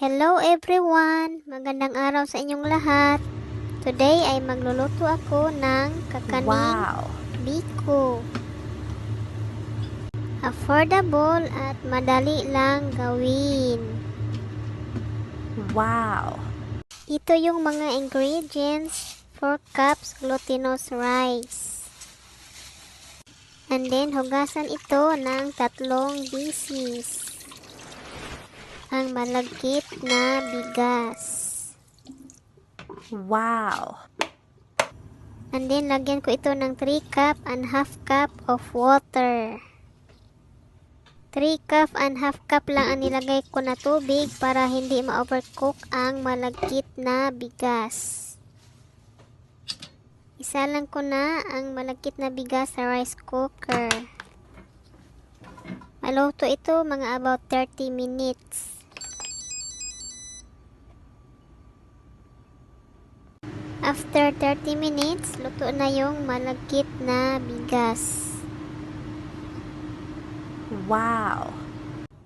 Hello everyone! Magandang araw sa inyong lahat. Today ay magluluto ako ng kakaning Wow. biko. Affordable at madali lang gawin. Wow. Ito yung mga ingredients. 4 cups glutinous rice. And then, hugasan ito ng tatlong bisis. Ang malagkit na bigas. Wow. And then, lagyan ko ito ng 3 cup and half cup of water. 3 cup and half cup lang ang nilagay ko na tubig para hindi ma-overcook ang malagkit na bigas. Isa lang ko na ang malagkit na bigas sa rice cooker. Maluto ito mga about 30 minutes. After 30 minutes, luto na yung malagkit na bigas. Wow.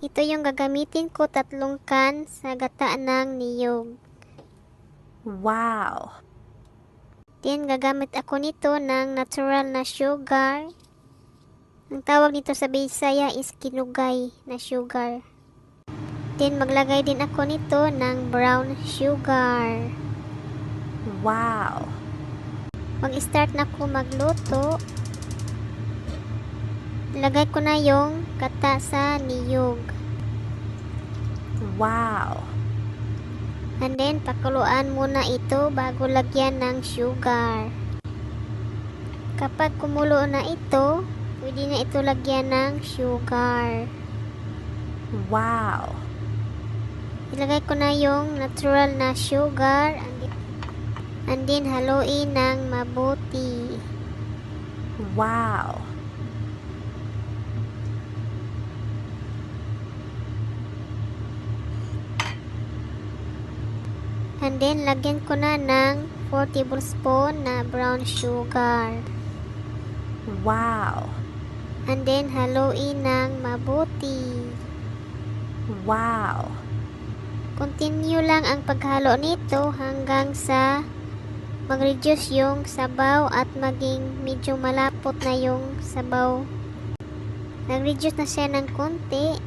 Ito yung gagamitin ko tatlong can sa gata ng niyog. Wow. Then gagamit ako nito ng natural na sugar. Ang tawag nito sa Bisaya is kinugay na sugar. Then maglagay din ako nito ng brown sugar. Wow. Mag-start na ako magluto. Ilagay ko na yung gata sa niyog. Wow. And then, pakuluan muna ito bago lagyan ng sugar. Kapag kumulo na ito, pwede na ito lagyan ng sugar. Wow. Ilagay ko na yung natural na sugar and then, haluin ng mabuti. Wow. And then, lagyan ko na ng 4 tablespoon na brown sugar. Wow. And then, haluin ng mabuti. Wow. Continue lang ang paghalo nito hanggang sa mag-reduce yung sabaw at maging medyo malapot na yung sabaw. Nag-reduce na siya ng konti.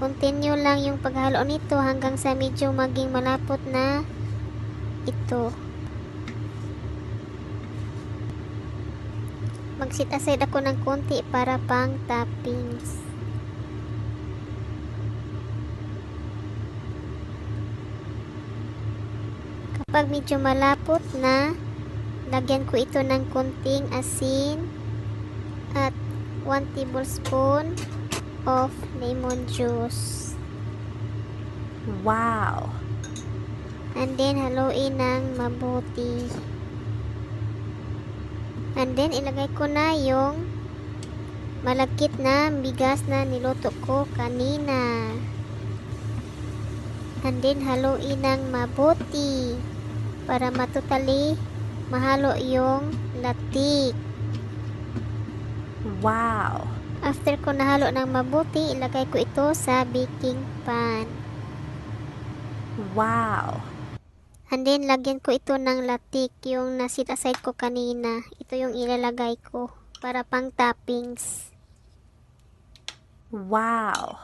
Continue lang yung paghalo nito hanggang sa medyo maging malapot na ito. Mag-sit aside ako ng konti para pang toppings. Kapag medyo malapot na, lagyan ko ito ng kunting asin at 1 tablespoon of lemon juice. Wow. And then, haluin ng mabuti. And then, ilagay ko na yung malagkit na bigas na niluto ko kanina. And then, haluin ng mabuti para matutali mahalo yung latik. Wow. After ko nahalo ng mabuti, ilagay ko ito sa baking pan. Wow. And then, lagyan ko ito ng latik, yung nasit aside ko kanina. Ito yung ilalagay ko para pang toppings. Wow.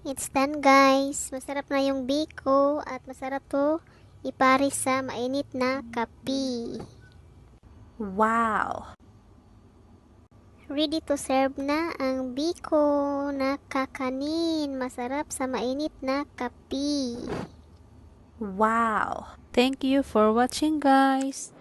It's done guys. Masarap na yung biko at masarap to iparis sa mainit na kape. Wow. Ready to serve na ang biko na kakanin. Masarap sa mainit na kape. Wow. Thank you for watching guys.